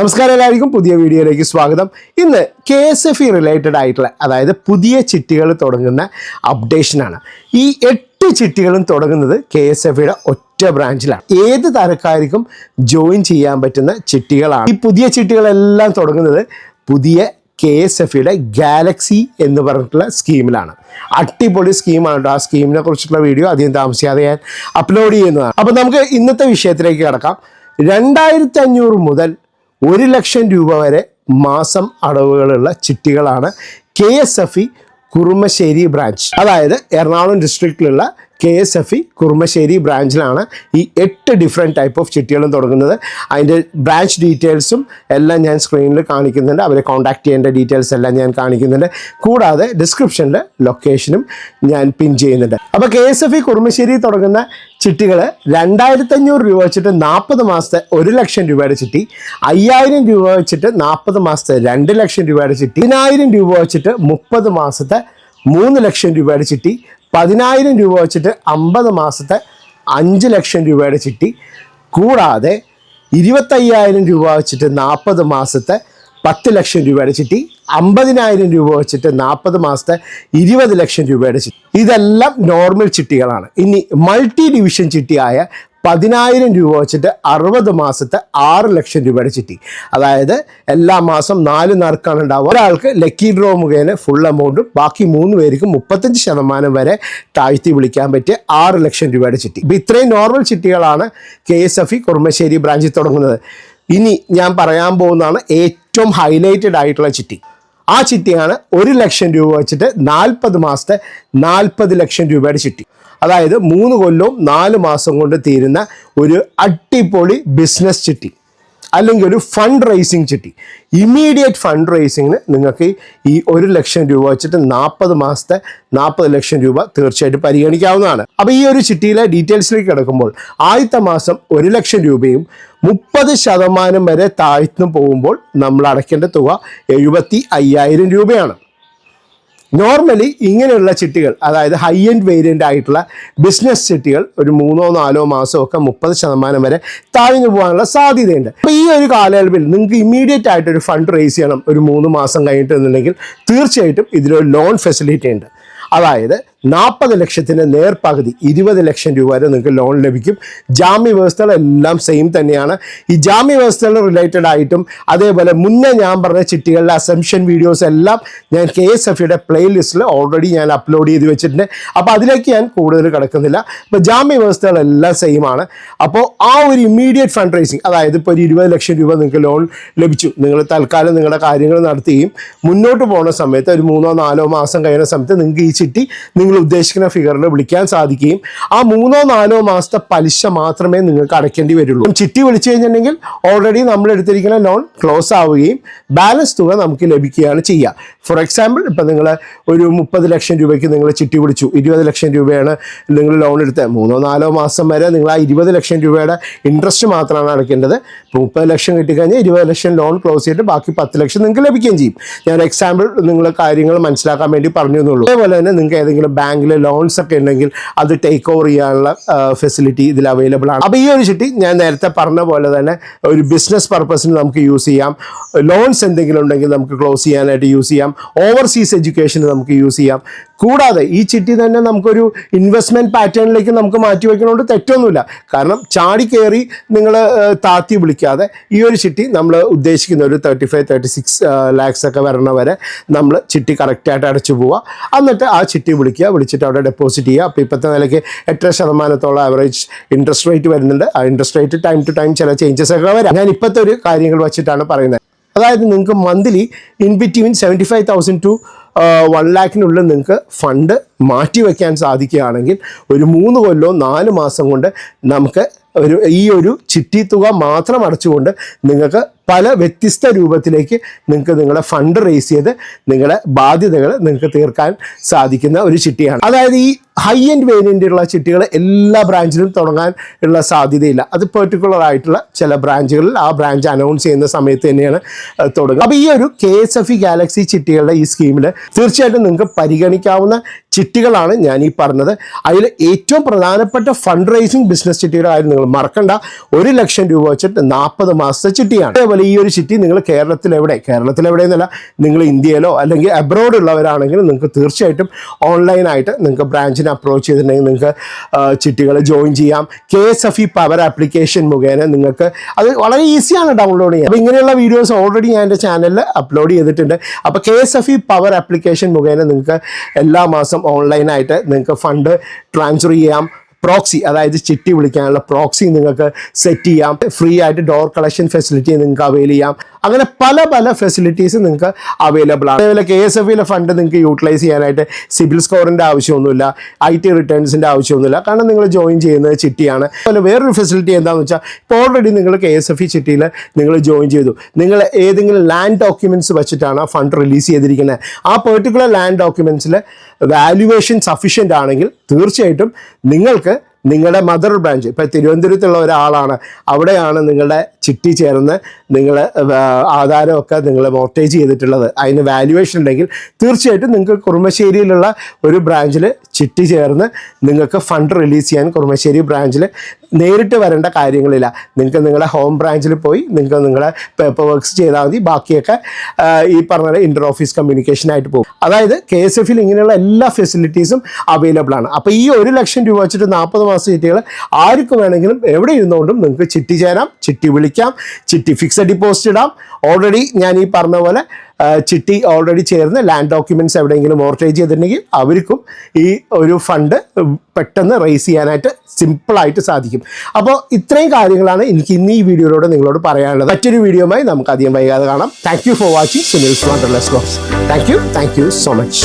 നമസ്കാരം എല്ലാവർക്കും. പുതിയ വീഡിയോയിലേക്ക് സ്വാഗതം. ഇന്ന് K S F E related ആയിട്ടുള്ള അതായത് പുതിയ ചിട്ടികൾ തുടങ്ങുന്ന അപ്ഡേഷനാണ് ഈ എട്ട് ചിട്ടികളും തുടങ്ങുന്നത് കെ എസ് എഫ് ഇയുടെ ഒറ്റ ബ്രാഞ്ചിലാണ് ഏത് തരക്കാർക്കും ജോയിൻ ചെയ്യാൻ പറ്റുന്ന ചിട്ടികളാണ്. ഈ പുതിയ ചിട്ടികളെല്ലാം തുടങ്ങുന്നത് പുതിയ കെ എസ് എഫ് ഇയുടെ ഗാലക്സി എന്ന് പറഞ്ഞിട്ടുള്ള സ്കീമിലാണ് അടിപൊളി സ്കീമാണ് കേട്ടോ ആ സ്കീമിനെ കുറിച്ചുള്ള വീഡിയോ അധികം താമസിയാതെ ഞാൻ അപ്ലോഡ് ചെയ്യുന്നതാണ്. അപ്പോൾ നമുക്ക് ഇന്നത്തെ വിഷയത്തിലേക്ക് കിടക്കാം. രണ്ടായിരത്തി അഞ്ഞൂറ് മുതൽ ഒരു ലക്ഷം രൂപ വരെ മാസം അടവുകളുള്ള ചിട്ടികളാണ് K S F E Kurumassery branch. അതായത് Ernakulam ഡിസ്ട്രിക്റ്റിലുള്ള K S F E Kurumassery ബ്രാഞ്ചിലാണ് ഈ എട്ട് ഡിഫറെന്റ് ടൈപ്പ് ഓഫ് ചിട്ടികളും തുടങ്ങുന്നത്. അതിന്റെ ബ്രാഞ്ച് ഡീറ്റെയിൽസും എല്ലാം ഞാൻ സ്ക്രീനിൽ കാണിക്കുന്നുണ്ട്. അവരെ കോൺടാക്ട് ചെയ്യേണ്ട ഡീറ്റെയിൽസ് എല്ലാം ഞാൻ കാണിക്കുന്നുണ്ട്. കൂടാതെ ഡിസ്ക്രിപ്ഷനിൽ ലൊക്കേഷനും ഞാൻ പിൻ ചെയ്യുന്നുണ്ട്. അപ്പോൾ K S F E Kurumassery തുടങ്ങുന്ന ചിട്ടികൾ രണ്ടായിരത്തി അഞ്ഞൂറ് രൂപ വെച്ചിട്ട് നാൽപ്പത് മാസത്തെ ഒരു ലക്ഷം രൂപയുടെ ചിട്ടി അയ്യായിരം രൂപ വെച്ചിട്ട് നാൽപ്പത് മാസത്തെ രണ്ട് ലക്ഷം രൂപയുടെ ചിട്ടി പതിനായിരം രൂപ വെച്ചിട്ട് മുപ്പത് മാസത്തെ മൂന്ന് ലക്ഷം രൂപയുടെ ചിട്ടി പതിനായിരം രൂപ വെച്ചിട്ട് അമ്പത് മാസത്തെ അഞ്ച് ലക്ഷം രൂപയുടെ ചിട്ടി. കൂടാതെ ഇരുപത്തയ്യായിരം രൂപ വെച്ചിട്ട് നാൽപ്പത് മാസത്തെ പത്ത് ലക്ഷം രൂപയുടെ ചിട്ടി അമ്പതിനായിരം രൂപ വെച്ചിട്ട് നാൽപ്പത് മാസത്തെ ഇരുപത് ലക്ഷം രൂപയുടെ ചിട്ടി. ഇതെല്ലാം നോർമൽ ചിട്ടികളാണ്. ഇനി മൾട്ടി ഡിവിഷൻ ചിട്ടിയായ പതിനായിരം രൂപ വെച്ചിട്ട് അറുപത് മാസത്തെ ആറ് ലക്ഷം രൂപയുടെ ചിട്ടി. അതായത് എല്ലാ മാസം നാല് നറുക്കാണ് ഉണ്ടാവുക. ഒരാൾക്ക് ലക്കി ഡ്രോ മുഖേന ഫുൾ എമൗണ്ടും ബാക്കി മൂന്ന് പേർക്ക് മുപ്പത്തഞ്ച് ശതമാനം വരെ താഴ്ത്തി വിളിക്കാൻ പറ്റിയ ആറ് ലക്ഷം രൂപയുടെ ചിട്ടി. ഇപ്പം ഇത്രയും normal ചിട്ടികളാണ് K S F E Kurumassery ബ്രാഞ്ചിൽ തുടങ്ങുന്നത്. ഇനി ഞാൻ പറയാൻ പോകുന്നതാണ് ഏറ്റവും ഹൈലൈറ്റഡ് ആയിട്ടുള്ള ചിട്ടി. ആ ചിട്ടിയാണ് ഒരു ലക്ഷം രൂപ വെച്ചിട്ട് നാൽപ്പത് മാസത്തെ നാൽപ്പത് ലക്ഷം രൂപയുടെ ചിട്ടി. അതായത് മൂന്ന് കൊല്ലവും നാല് മാസം കൊണ്ട് തീരുന്ന ഒരു അടിപൊളി ബിസിനസ് ചിട്ടി. അല്ലെങ്കിൽ ഒരു ഫണ്ട് റേസിംഗ് ചിട്ടി. ഇമ്മീഡിയറ്റ് ഫണ്ട് റേസിങ്ങിന് നിങ്ങൾക്ക് ഈ ഒരു ലക്ഷം രൂപ വെച്ചിട്ട് നാൽപ്പത് മാസത്തെ നാൽപ്പത് ലക്ഷം രൂപ തീർച്ചയായിട്ടും പരിഗണിക്കാവുന്നതാണ്. അപ്പോൾ ഈ ഒരു ചിട്ടിയിലെ ഡീറ്റെയിൽസിലേക്ക് കിടക്കുമ്പോൾ ആദ്യത്തെ മാസം ഒരു ലക്ഷം രൂപയും മുപ്പത് ശതമാനം വരെ താഴ്ന്നു പോകുമ്പോൾ നമ്മൾ അടയ്ക്കേണ്ട തുക എഴുപത്തി അയ്യായിരം രൂപയാണ്. നോർമലി ഇങ്ങനെയുള്ള ചിട്ടികൾ അതായത് ഹൈ എൻഡ് വേരിയന്റ് ആയിട്ടുള്ള ബിസിനസ് ചിട്ടികൾ ഒരു മൂന്നോ നാലോ മാസമോ ഒക്കെ മുപ്പത് ശതമാനം വരെ താഴ്ന്നു പോകാനുള്ള സാധ്യതയുണ്ട്. അപ്പോൾ ഈ ഒരു കാലയളവിൽ നിങ്ങൾക്ക് ഇമ്മീഡിയറ്റ് ആയിട്ട് ഒരു ഫണ്ട് റേസ് ചെയ്യണം ഒരു മൂന്ന് മാസം കഴിഞ്ഞിട്ട് എന്നുണ്ടെങ്കിൽ തീർച്ചയായിട്ടും ഇതിലൊരു ലോൺ ഫെസിലിറ്റി ഉണ്ട്. അതായത് നാൽപ്പത് ലക്ഷത്തിന്റെ നേർപകുതി ഇരുപത് ലക്ഷം രൂപ വരെ നിങ്ങൾക്ക് ലോൺ ലഭിക്കും. ജാമ്യ വ്യവസ്ഥകളെല്ലാം സെയിം തന്നെയാണ്. ഈ ജാമ്യ വ്യവസ്ഥകൾ റിലേറ്റഡ് ആയിട്ടും അതേപോലെ മുന്നേ ഞാൻ പറഞ്ഞ ചിട്ടികളിലെ അസംഷൻ വീഡിയോസ് എല്ലാം ഞാൻ കെ എസ് എഫ് ഇയുടെ പ്ലേലിസ്റ്റിൽ ഓൾറെഡി ഞാൻ അപ്ലോഡ് ചെയ്ത് വെച്ചിട്ടുണ്ട്. അപ്പോൾ അതിലേക്ക് ഞാൻ കൂടുതൽ കിടക്കുന്നില്ല. അപ്പോൾ ജാമ്യ വ്യവസ്ഥകളെല്ലാം സെയിം ആണ്. അപ്പോൾ ആ ഒരു ഇമ്മീഡിയറ്റ് ഫണ്ട് റേസിങ് അതായത് ഇപ്പോൾ ഒരു ഇരുപത് ലക്ഷം രൂപ നിങ്ങൾക്ക് ലോൺ ലഭിച്ചു. നിങ്ങൾ തൽക്കാലം നിങ്ങളുടെ കാര്യങ്ങൾ നടത്തുകയും മുന്നോട്ട് പോകുന്ന സമയത്ത് ഒരു മൂന്നോ നാലോ മാസം കഴിയുന്ന സമയത്ത് നിങ്ങൾക്ക് ഈ ചിട്ടി നിങ്ങൾ ഉദ്ദേശിക്കുന്ന ഫിഗറിൽ വിളിക്കാൻ സാധിക്കുകയും ആ മൂന്നോ നാലോ മാസത്തെ പലിശ മാത്രമേ നിങ്ങൾക്ക് അടയ്ക്കേണ്ടി വരുള്ളൂ. ചിട്ടി വിളിച്ചു കഴിഞ്ഞിട്ടുണ്ടെങ്കിൽ ഓൾറെഡി നമ്മൾ എടുത്തിരിക്കുന്ന ലോൺ ക്ലോസ് ആവുകയും ബാലൻസ് തുക നമുക്ക് ലഭിക്കുകയാണ് ചെയ്യുക. ഫോർ എക്സാമ്പിൾ ഇപ്പം നിങ്ങൾ ഒരു മുപ്പത് ലക്ഷം രൂപയ്ക്ക് നിങ്ങൾ ചിട്ടി വിളിച്ചു. ഇരുപത് ലക്ഷം രൂപയാണ് നിങ്ങൾ ലോൺ എടുത്തത്. മൂന്നോ നാലോ മാസം വരെ നിങ്ങൾ ആ ഇരുപത് ലക്ഷം രൂപയുടെ ഇൻട്രസ്റ്റ് മാത്രമാണ് അടയ്ക്കേണ്ടത്. ഇപ്പോൾ മുപ്പത് ലക്ഷം കിട്ടിക്കഴിഞ്ഞാൽ ഇരുപത് ലക്ഷം ലോൺ ക്ലോസ് ചെയ്തിട്ട് ബാക്കി പത്ത് ലക്ഷം നിങ്ങൾക്ക് ലഭിക്കുകയും ചെയ്യും. ഞാൻ എക്സാമ്പിൾ നിങ്ങൾ കാര്യങ്ങൾ മനസ്സിലാക്കാൻ വേണ്ടി പറഞ്ഞു എന്നുള്ളൂ അതേപോലെ തന്നെ നിങ്ങൾക്ക് ഏതെങ്കിലും ബാങ്കിൽ ലോൺസ് ഒക്കെ ഉണ്ടെങ്കിൽ അത് ടേക്ക് ഓവർ ചെയ്യാനുള്ള ഫെസിലിറ്റി ഇതിൽ അവൈലബിൾ ആണ്. അപ്പോൾ ഈ ഒരു ചിട്ടി ഞാൻ നേരത്തെ പറഞ്ഞ പോലെ തന്നെ ഒരു ബിസിനസ് പർപ്പസിന് നമുക്ക് യൂസ് ചെയ്യാം. ലോൺസ് എന്തെങ്കിലും ഉണ്ടെങ്കിൽ നമുക്ക് ക്ലോസ് ചെയ്യാനായിട്ട് യൂസ് ചെയ്യാം. ഓവർസീസ് എഡ്യൂക്കേഷന് നമുക്ക് യൂസ് ചെയ്യാം. കൂടാതെ ഈ ചിട്ടി തന്നെ നമുക്കൊരു ഇൻവെസ്റ്റ്മെന്റ് പാറ്റേണിലേക്ക് നമുക്ക് മാറ്റി വയ്ക്കണോണ്ട് തെറ്റൊന്നുമില്ല. കാരണം ചാടി കയറി നിങ്ങൾ താത്തി വിളിക്കാതെ ഈ ഒരു ചിട്ടി നമ്മൾ ഉദ്ദേശിക്കുന്ന ഒരു thirty five thirty six lakhs ഒക്കെ വരണ വരെ നമ്മൾ ചിട്ടി കറക്റ്റായിട്ട് അടച്ചു പോവുക എന്നിട്ട് ആ ചിട്ടി വിളിക്കുക വിളിച്ചിട്ട് അവിടെ ഡെപ്പോസിറ്റ് ചെയ്യുക. അപ്പോൾ ഇപ്പോഴത്തെ നിലയ്ക്ക് എട്ടര ശതമാനത്തോളം ആവറേജ് ഇൻട്രസ്റ്റ് റേറ്റ് വരുന്നുണ്ട്. ആ interest rate time to time ചില ചേഞ്ചസ് ഒക്കെ വരാം. ഞാൻ ഇപ്പോഴത്തെ ഒരു കാര്യങ്ങൾ വെച്ചിട്ടാണ് പറയുന്നത്. അതായത് നിങ്ങൾക്ക് monthly in between seventy five thousand to one ലാക്കിനുള്ളിൽ നിങ്ങൾക്ക് ഫണ്ട് മാറ്റി വയ്ക്കാൻ സാധിക്കുകയാണെങ്കിൽ ഒരു മൂന്ന് കൊല്ലോ നാല് മാസം കൊണ്ട് നമുക്ക് ഒരു ഈ ഒരു ചിട്ടി തുക മാത്രം അടച്ചുകൊണ്ട് നിങ്ങൾക്ക് പല വ്യത്യസ്ത രൂപത്തിലേക്ക് നിങ്ങൾക്ക് നിങ്ങളുടെ ഫണ്ട് റേസ് ചെയ്ത് നിങ്ങളുടെ ബാധ്യതകൾ നിങ്ങൾക്ക് തീർക്കാൻ സാധിക്കുന്ന ഒരു ചിട്ടിയാണ്. അതായത് ഈ ഹൈ എൻഡ് വേരിയന്റുള്ള ചിട്ടികൾ എല്ലാ ബ്രാഞ്ചിലും തുടങ്ങാൻ ഉള്ള സാധ്യതയില്ല. അത് പെർട്ടിക്കുലർ ആയിട്ടുള്ള ചില ബ്രാഞ്ചുകളിൽ ആ ബ്രാഞ്ച് അനൗൺസ് ചെയ്യുന്ന സമയത്ത് തന്നെയാണ് തുടങ്ങുക. അപ്പോൾ ഈ ഒരു K S F E Galaxy ചിട്ടികളുടെ ഈ സ്കീമിൽ തീർച്ചയായിട്ടും നിങ്ങൾക്ക് പരിഗണിക്കാവുന്ന ചിട്ടികളാണ് ഞാൻ ഈ പറഞ്ഞത്. അതിൽ ഏറ്റവും പ്രധാനപ്പെട്ട ഫണ്ട് റൈസിങ് ബിസിനസ് ചിട്ടിയുടെ നിങ്ങൾ മറക്കണ്ട. ഒരു ലക്ഷം രൂപ വെച്ചിട്ട് നാൽപ്പത് മാസത്തെ ചിട്ടിയാണ്. അതേപോലെ ഈ ഒരു ചിട്ടി നിങ്ങൾ കേരളത്തിൽ എവിടെ കേരളത്തിൽ എവിടെയെന്നല്ല നിങ്ങൾ ഇന്ത്യയിലോ അല്ലെങ്കിൽ അബ്രോഡ് ഉള്ളവരാണെങ്കിൽ നിങ്ങൾക്ക് തീർച്ചയായിട്ടും ഓൺലൈനായിട്ട് നിങ്ങൾക്ക് ബ്രാഞ്ചിനെ അപ്രോച്ച് ചെയ്തിട്ടുണ്ടെങ്കിൽ നിങ്ങൾക്ക് ചിട്ടികൾ ജോയിൻ ചെയ്യാം K S F E power application മുഖേന നിങ്ങൾക്ക് അത് വളരെ ഈസിയാണ് ഡൗൺലോഡ് ചെയ്യാൻ. അപ്പോൾ ഇങ്ങനെയുള്ള വീഡിയോസ് ഓൾറെഡി ഞാൻ എന്റെ ചാനലിൽ അപ്ലോഡ് ചെയ്തിട്ടുണ്ട്. അപ്പോൾ K S F E power application മുഖേന നിങ്ങൾക്ക് എല്ലാ മാസം ഓൺലൈനായിട്ട് നിങ്ങൾക്ക് ഫണ്ട് ട്രാൻസ്ഫർ ചെയ്യാം. പ്രോക്സി അതായത് ചിട്ടി വിളിക്കാനുള്ള പ്രോക്സി നിങ്ങൾക്ക് സെറ്റ് ചെയ്യാം. ഫ്രീ ആയിട്ട് ഡോർ കളക്ഷൻ ഫെസിലിറ്റി നിങ്ങൾക്ക് അവൈൽ ചെയ്യാം. അങ്ങനെ പല പല ഫെസിലിറ്റീസ് നിങ്ങൾക്ക് അവൈലബിൾ ആണ്. അതേപോലെ കെ എസ് എഫ് ഇയിലെ ഫണ്ട് നിങ്ങൾക്ക് യൂട്ടിലൈസ് ചെയ്യാനായിട്ട് സിബിൽ സ്കോറിന്റെ ആവശ്യമൊന്നുമില്ല. ഐ ടി റിട്ടേൺസിന്റെ ആവശ്യമൊന്നുമില്ല. കാരണം നിങ്ങൾ ജോയിൻ ചെയ്യുന്നത് ചിട്ടിയാണ്. അതുപോലെ വേറൊരു ഫെസിലിറ്റി എന്താണെന്ന് വെച്ചാൽ ഇപ്പോൾ ഓൾറെഡി നിങ്ങൾ കെ എസ് എഫ് ഇ ചിട്ടിയിൽ നിങ്ങൾ ജോയിൻ ചെയ്തു. നിങ്ങൾ ഏതെങ്കിലും ലാൻഡ് ഡോക്യുമെന്റ്സ് വെച്ചിട്ടാണ് ഫണ്ട് റിലീസ് ചെയ്തിരിക്കുന്നത്. ആ പെർട്ടിക്കുലർ ലാൻഡ് ഡോക്യുമെന്റ്സിൽ വാല്യുവേഷൻ സഫീഷ്യന്റ് ആണെങ്കിൽ തീർച്ചയായിട്ടും നിങ്ങൾക്ക് നിങ്ങളുടെ മദർ ബ്രാഞ്ച് ഇപ്പോൾ തിരുവനന്തപുരത്തുള്ള ഒരാളാണ് അവിടെയാണ് നിങ്ങളുടെ ചിട്ടി ചേർന്ന് നിങ്ങൾ ആധാരമൊക്കെ നിങ്ങൾ മോർട്ടേജ് ചെയ്തിട്ടുള്ളത്. അതിന് വാല്യുവേഷൻ ഉണ്ടെങ്കിൽ തീർച്ചയായിട്ടും നിങ്ങൾക്ക് കുറുമശ്ശേരിയിലുള്ള ഒരു ബ്രാഞ്ചിൽ ചിട്ടി ചേർന്ന് നിങ്ങൾക്ക് ഫണ്ട് റിലീസ് ചെയ്യാൻ കുറുമശ്ശേരി ബ്രാഞ്ചിൽ നേരിട്ട് വരേണ്ട കാര്യങ്ങളില്ല. നിങ്ങൾക്ക് നിങ്ങളുടെ ഹോം ബ്രാഞ്ചിൽ പോയി നിങ്ങൾക്ക് നിങ്ങളുടെ പേപ്പർ വർക്ക്സ് ചെയ്താൽ മതി. ബാക്കിയൊക്കെ ഈ പറഞ്ഞ ഇന്റർ ഓഫീസ് കമ്മ്യൂണിക്കേഷനായിട്ട് പോകും. അതായത് കെ എസ് എഫിൽ ഇങ്ങനെയുള്ള എല്ലാ ഫെസിലിറ്റീസും അവൈലബിൾ ആണ്. അപ്പോൾ ഈ ഒരു ലക്ഷം രൂപ വെച്ചിട്ട് നാൽപ്പത് മാസം ചിട്ടികൾ ആർക്ക് വേണമെങ്കിലും എവിടെ ഇരുന്നുകൊണ്ടും നിങ്ങൾക്ക് ചിട്ടി ചേരാം ചിട്ടി വിളിക്കാം. ചിട്ടി ഫിക്സഡ് ഡിപ്പോസിറ്റ് ഇടാം. ഓൾറെഡി ഞാൻ ഈ പറഞ്ഞ പോലെ ചിട്ടി ഓൾറെഡി ചേർന്ന് ലാൻഡ് ഡോക്യുമെന്റ്സ് എവിടെയെങ്കിലും മോർട്ടേജ് ചെയ്തിട്ടുണ്ടെങ്കിൽ അവർക്കും ഈ ഒരു ഫണ്ട് പെട്ടെന്ന് റേസ് ചെയ്യാനായിട്ട് സിമ്പിളായിട്ട് സാധിക്കും. അപ്പോൾ ഇത്രയും കാര്യങ്ങളാണ് എനിക്ക് ഇന്ന് ഈ വീഡിയോയിലൂടെ നിങ്ങളോട് പറയാനുള്ളത്. മറ്റൊരു വീഡിയോയുമായി നമുക്ക് അധികം വൈകാതെ കാണാം. Thank for watching Sunil smart less box thank you thank you so much